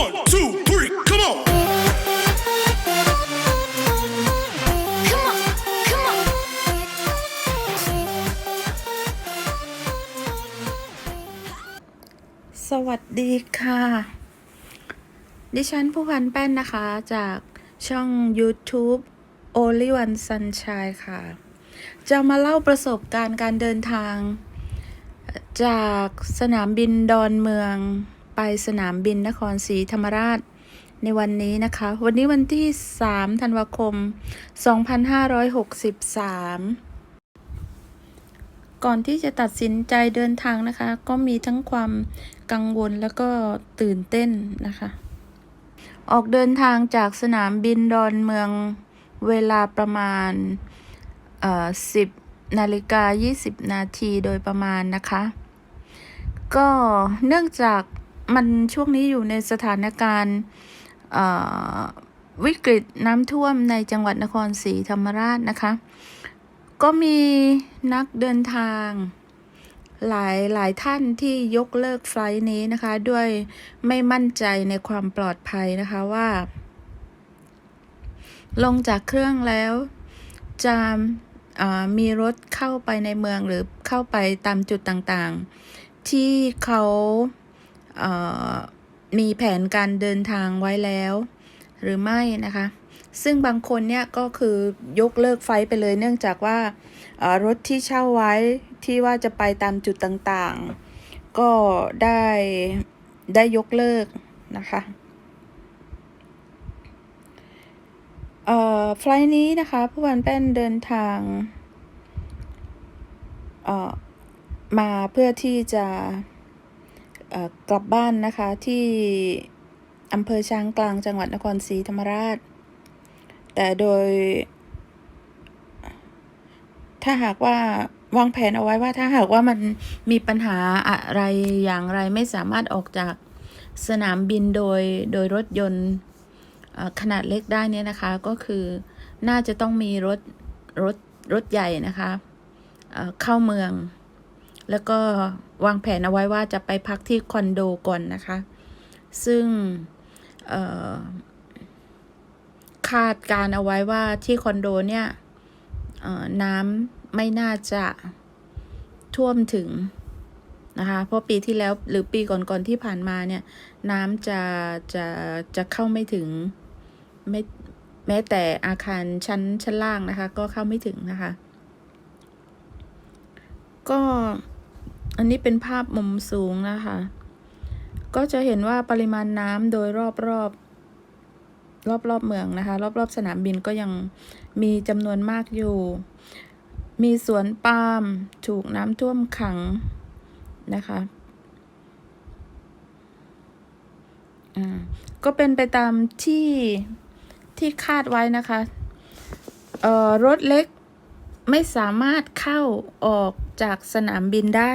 One, two, three, come on. Come on, come on. สวัสดีค่ะ ดิฉันผู้พันแป้นนะคะจากช่อง YouTube Only One Sunshine ค่ะ จะมาเล่าประสบการณ์การเดินทาง จากสนามบินดอนเมือง ไปสนามบินนครศรีธรรมราชในวันนี้นะคะ วันนี้วันที่ 3 ธันวาคม 2563 ก่อนที่จะตัดสินใจเดินทางนะคะ ก็มีทั้งความกังวลแล้วก็ตื่นเต้นนะคะ ออกเดินทางจากสนามบินดอนเมืองเวลาประมาณเอ่อ10 นาฬิกา 20 นาทีโดยประมาณนะคะ ก็เนื่องจาก มันช่วงนี้อยู่ในสถานการณ์วิกฤตน้ำท่วมในจังหวัดนครศรีธรรมราชนะคะ ก็มีนักเดินทางหลายหลายท่านที่ยกเลิกไฟล์นี้นะคะ ด้วยไม่มั่นใจในความปลอดภัยนะคะว่า ลงจากเครื่องแล้วจะมีรถเข้าไปในเมืองหรือเข้าไปตามจุดต่างๆ ที่เขา มีแผนการเดินทางไว้แล้ว หรือไม่นะคะ ซึ่งบางคนเนี่ยก็คือยกเลิกไฟล์ไปเลย เนื่องจากว่ารถที่เช่าไว้ที่ว่าจะไปตามจุดต่างๆ ก็ได้ได้ยกเลิกนะคะเอ่อไฟล์นี้นะคะผู้พันแป้นเดินทางเอ่อมาเพื่อที่จะ กลับบ้านนะคะที่อำเภอช้างกลางจังหวัดนครศรีธรรมราช แต่โดย ถ้าหากว่าวางแผนเอาไว้ว่าถ้าหากว่ามันมีปัญหาอะไรอย่างไรไม่สามารถออกจากสนามบินโดยโดยรถยนต์ขนาดเล็กได้เนี่ยนะคะก็คือน่าจะต้องมีรถรถรถใหญ่นะคะเเข้าเมือง แล้วก็วางแผนเอาไว้ว่าจะไปพักที่คอนโดก่อนนะคะ ซึ่งคาดการเอาไว้ว่าที่คอนโดเนี่ยน้ำไม่น่าจะท่วมถึงนะคะ เพราะปีที่แล้วหรือปีก่อนๆที่ผ่านมาเนี่ย น้ำจะจะจะเข้าไม่ถึงไม่แม้แต่อาคารชั้นชั้นล่างนะคะ ก็เข้าไม่ถึงนะคะ ก็ อันนี้เป็นภาพมุมสูงนะคะ ก็จะเห็นว่าปริมาณน้ำโดยรอบรอบรอบรอบเมืองนะคะ รอบรอบสนามบินก็ยังมีจำนวนมากอยู่ มีสวนปาล์มถูกน้ำท่วมขังนะคะอ่าก็เป็นไปตามที่ที่คาดไว้นะคะ เอ่อรถเล็กไม่สามารถเข้าออก จากสนามบินได้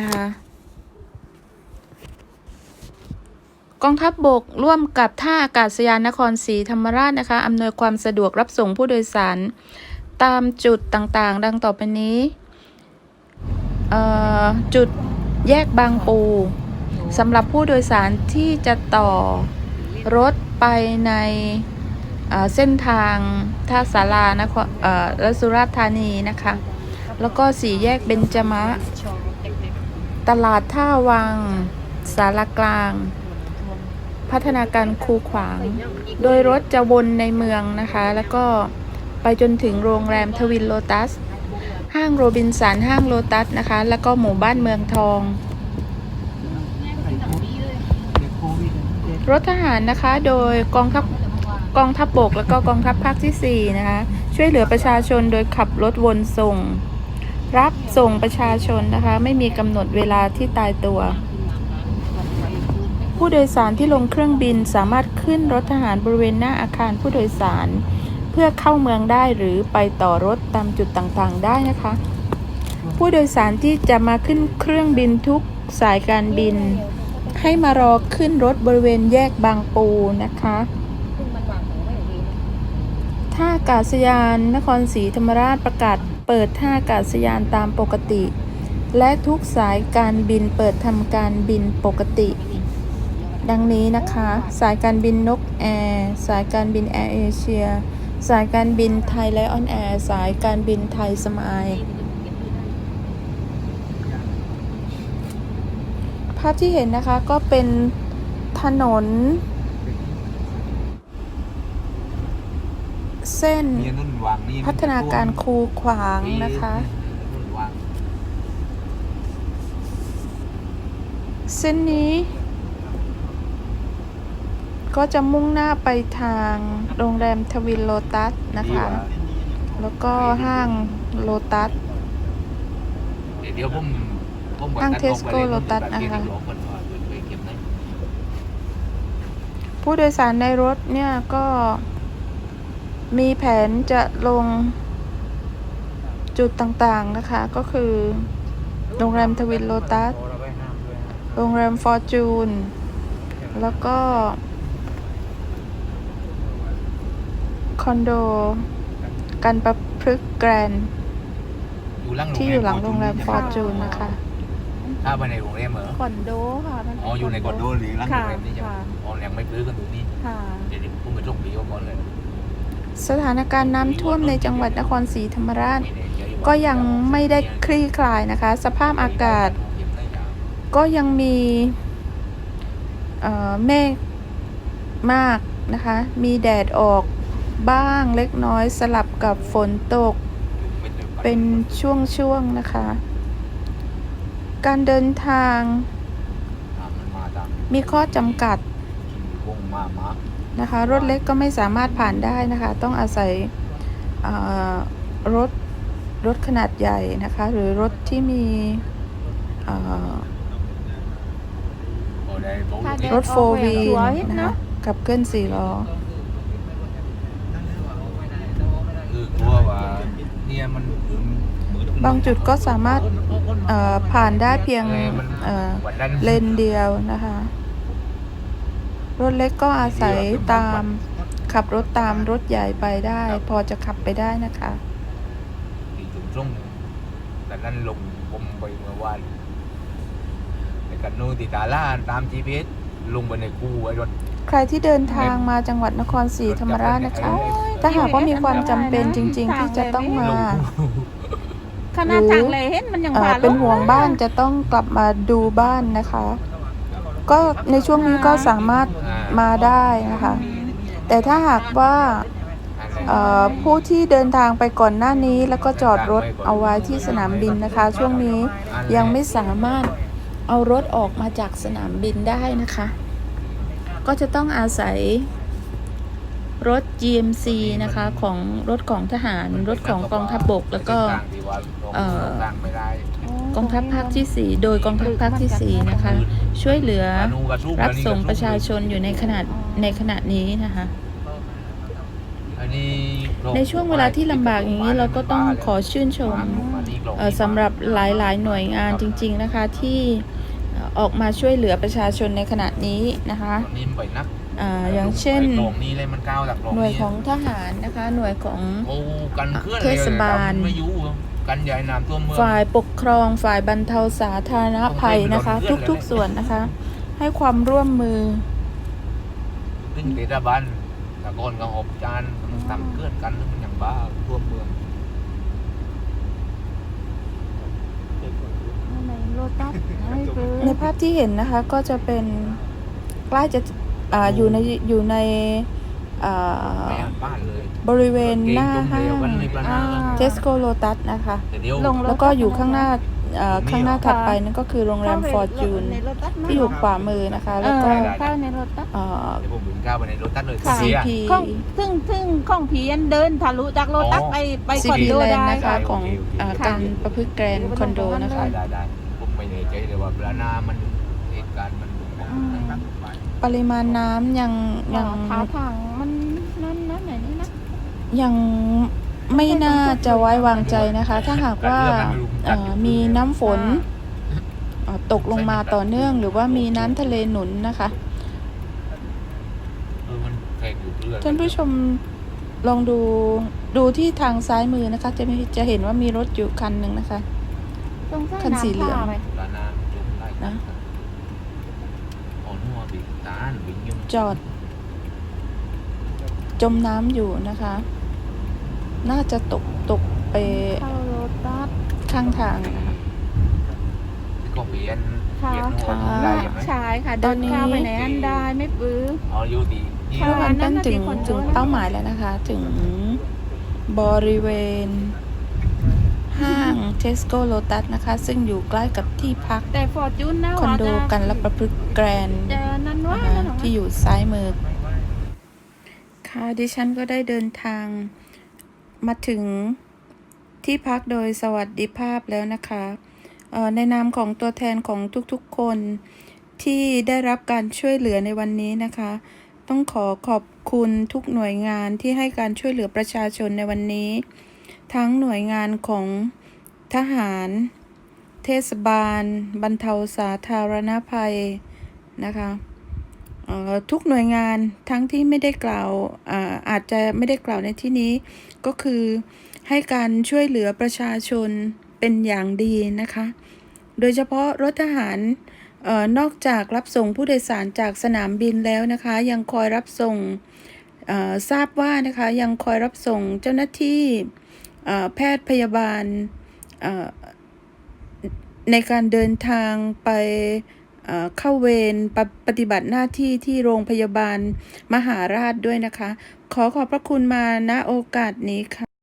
นะคะ กองทัพบบกร่วมกับท่าอากาศยานนครศรีธรรมราชนะคะอำนวยความสะดวกรับส่งผู้โดยสาร ตามจุดต่างๆ ดังต่อไปนี้ จุดแยกบางปูสำหรับผู้โดยสารที่จะต่อรถไปในเเส้นทางท่าสารานครและสุราษฎร์ธานีนะคะ แล้วก็สี่แยกเบญจมะ ตลาดท่าวัง สารกลาง พัฒนาการคูขวาง โดยรถจะวนในเมืองนะคะ แล้วก็ไปจนถึงโรงแรมทวินโลตัส ห้างโรบินสันห้างโลตัสนะคะ แล้วก็หมู่บ้านเมืองทอง รถทหารนะคะ โดยกองทัพกองทัพบบกแล้วก็กองทัพภาคที่ 4 นะคะ ช่วยเหลือประชาชนโดยขับรถวนส่ง รับส่งประชาชนนะคะ ไม่มีกำหนดเวลาที่ตายตัว ผู้โดยสารที่ลงเครื่องบินสามารถขึ้นรถทหารบริเวณหน้าอาคารผู้โดยสาร เพื่อเข้าเมืองได้หรือไปต่อรถตามจุดต่างๆ ได้นะคะ ผู้โดยสารที่จะมาขึ้นเครื่องบินทุกสายการบิน ให้มารอขึ้นรถบริเวณแยกบางปูนะคะท่าอากาศยานนครศรีธรรมราชประกาศ เปิดท่าอากาศยานตามปกติ และทุกสายการบินเปิดทำการบินปกติ ดังนี้นะคะ สายการบินนกแอร์สายการบินแอร์เอเชียสายการบินไทยไลออนแอร์สายการบินไทยสมายภาพที่เห็นนะคะก็เป็นถนน เส้น มีนุ่นวางนี่พัฒนาการคูขวางนะคะนุ่นวางเส้นนี้ ก็จะมุ่งหน้าไปทางโรงแรมทวินโลตัสนะคะ แล้วก็ห้างโลตัสเดี๋ยวเดี๋ยวผมผมห้างตัด Tesco ออกไปลย Lotus นะคะผมตัดเกณฑ์ที่หลอกก่อนว่าไปเก็บไหนผู้โดยสารในรถเนี่ยก็ มีแผนจะลงจุดต่างๆนะคะ ก็คือ โรงแรมทวินโลตัส โรงแรมฟอร์จูน แล้วก็ คอนโด กันประพฤกษ์แกรนด์อยู่หลังที่อยู่หลังโรงแรมฟอร์จูนนะคะ ถ้าไปในโรงแรมเหรอคอนโดค่ะมันอ๋ออยู่ในคอนโดหรือหลังโรงแรมนี่ใช่ไหมค่ะอ๋อยังไม่ซื้อกันตรงนี้ค่ะเดี๋ยวผมไปส่งปีก็ก่อนเลย สถานการณ์น้ำท่วมในจังหวัดนครศรีธรรมราช ก็ยังไม่ได้คลี่คลายนะคะ สภาพอากาศ ก็ยังมีเมฆมากนะคะ มีแดดออกบ้างเล็กน้อยสลับกับฝนตก เป็นช่วงๆนะคะ การเดินทางมีข้อจำกัด นะคะรถเล็กก็ไม่สามารถผ่านได้นะคะ ต้องอาศัยเอ่อรถรถขนาดใหญ่นะคะ หรือรถที่มีเอ่อโอ้ได้โต๊ะถ้าที่รถโฟวีสวยนะเนคะอะกับเคลื่อนสี่ล้อคือกลัวว่าเนี่ยมันบางจุดก็สามารถเอ่อผ่านได้เพียงออมันเอ่อวันนั้นเลนเดียวนะคะ รถเล็กก็อาศัยตามขับรถตามรถใหญ่ไปได้ พอจะขับไปได้นะคะที่จุ่มส่งแต่นั้นลงผมไปเมื่อวานในกันนูนติตาล่าตาม GPS ลงไปในคูไว้รถ ใครที่เดินทางมาจังหวัดนครศรีธรรมราชนะคะ ถ้าหากว่ามีความจำเป็นจริง ๆ ที่จะต้องมาลงคูขนาดทางเลยเห็นมันยังเอ่อผ่านเป็นห่วงบ้านจะต้องกลับมาดูบ้านนะคะ ก็ในช่วงนี้ก็สามารถมาได้นะคะ แต่ถ้าหากว่าเอ่อผู้ที่เดินทางไปก่อนหน้านี้แล้วก็จอดรถเอาไว้ที่สนามบินนะคะ ช่วงนี้ยังไม่สามารถเอารถออกมาจากสนามบินได้นะคะ ก็จะต้องอาศัยรถ GMC นะคะของรถของทหาร รถของกองทัพบกแล้วก็เอ่อต่างไม่ได้กองทัพภาคที่ 4 โดยกองทัพภาคที่ 4 นะคะ ช่วยเหลืออนุกับสู้รับอันนี้ส่งก็ประชาชนอยู่ในขนาดในขณะนี้นะคะอันนี้ในช่วงเวลาที่ลำบากอย่างนี้เราก็ต้องขอชื่นชมเอ่อสำหรับหลายๆ หน่วยงานจริง ๆนะคะที่เอ่อออกมาช่วยเหลือประชาชนในขณะนี้นะคะนิ่มไปนักอ่าอย่างเช่นลงนี้เลยมันก้าวจากลงหน่วยของทหารนะคะหน่วยของโอ้กันเคลื่อนเทศบาลไม่อยู่ กันใหญ่น้ำท่วมเมือง ฝ่ายปกครองฝ่ายบรรเทาสาธารณภัยนะคะทุกๆส่วนนะคะ ให้ความร่วมมือ ซึ่งเทศบาลตะโกนกับอบจานมันทำเคลื่อนกันซึ่งมันอย่างบ้าท่วมเมืองในโลตัสให้เบอร์ในภาพที่เห็นนะคะก็จะเป็นใกล้จะอ่าอยู่ในอยู่ใน อ่าไม่อ่านบ้านเลยบริเวณหน้าห้างอ่าเทสโกโลตัสนะคะแต่เดี๋ยวลง แล้วก็อยู่ข้างหน้าเอ่อข้างหน้าถัดไปนั่นก็คือโรงแรมฟอร์จูนในโลตัสที่อยู่ขวามือนะคะเอแล้วก็อเข้าในโลตัสเอ่อ เดี๋ยวผมบินข้าวไปในรถตัดเลยค่ะ เสีย CP ของซึ่งซึ่งของผียันเดินทะลุจากโลตัสอ๋อ ไปไปคอน CP โดแลนได้ด์นะคะโอเคของโอเคอ่าค่ะการประพฤติแกรนด์คอนโดนะคะ ได้ได้ได้ผมไม่แน่ใจเลยว่าปลานามันเหตุการณ์มันอืม ปริมาณน้ำยังยัง ขาทางมัน นั่นนั่นไหนนี่นะยังไม่น่าจะไว้วางใจนะคะ ถ้าหากว่าเอ่อมีน้ำฝนเอ่อตกลงมาต่อเนื่อง หรือว่ามีน้ำทะเลหนุนนะคะเออมันแข่งอยู่เรื่อยท่านผู้ชมลองดูดูที่ทางซ้ายมือนะคะ จะมีจะเห็นว่ามีรถอยู่คันหนึ่งนะคะตรงส้ายคันสีเหลืองำผ้าไปปลานาจมได้นะอ่อนหัวบีบตาจอด จมน้ำอยู่นะคะ น่าจะตกตกไปเข้าโรตัสข้างทางนะคะที่ก็เปลี่ยนค่ะ เปลี่ยนหัวค่ะได้ใช่ไหมใช่ค่ะ ตเดิอนนนี้ เข้าไปไหนอันได้ไม่ปื้อ อ๋ออยู่ดีที่ค่ะเมื่อวานนั่เป็นนน่ะถึที่งคนโดนถึงเป้าหมายแล้วนะคะ ถึงบริเวณ ห้างเทสโก้โลตัสนะคะ ซึ่งอยู่ใกล้กับที่พัก แต่ฟอร์จูนนะคอนว่าโดจะกันและประพฤกษ์แกรนด์เจอนั่นว่านะคะนั่นหรอที่อยู่ซ้ายมือค่ะ ดิฉันก็ได้เดินทางมาถึงที่พักโดยสวัสดิภาพแล้วนะคะในนามของตัวแทนของทุกๆคนที่ได้รับการช่วยเหลือในวันนี้นะคะ ต้องขอขอบคุณทุกหน่วยงานที่ให้การช่วยเหลือประชาชนในวันนี้ ทั้งหน่วยงานของทหาร เทศบาล บรรเทาสาธารณภัยนะคะ ทุกหน่วยงานทั้งที่ไม่ได้กล่าวอาอาจจะไม่ได้กล่าวในที่นี้ ก็คือให้การช่วยเหลือประชาชนเป็นอย่างดีนะคะ โดยเฉพาะรถทหารเอนอกจากรับส่งผู้โดยสารจากสนามบินแล้วนะคะ ยังคอยรับส่งทราบว่านะคะยังคอยรับส่งเจ้าหน้าที่แพทย์พยาบาลในการเดินทางไป เข้าเวรปปฏิบัติหน้าที่ที่โรงพยาบาลมหาราชด้วยนะคะ ขอขอบพระคุณมาณโอกาสนี้ค่ะ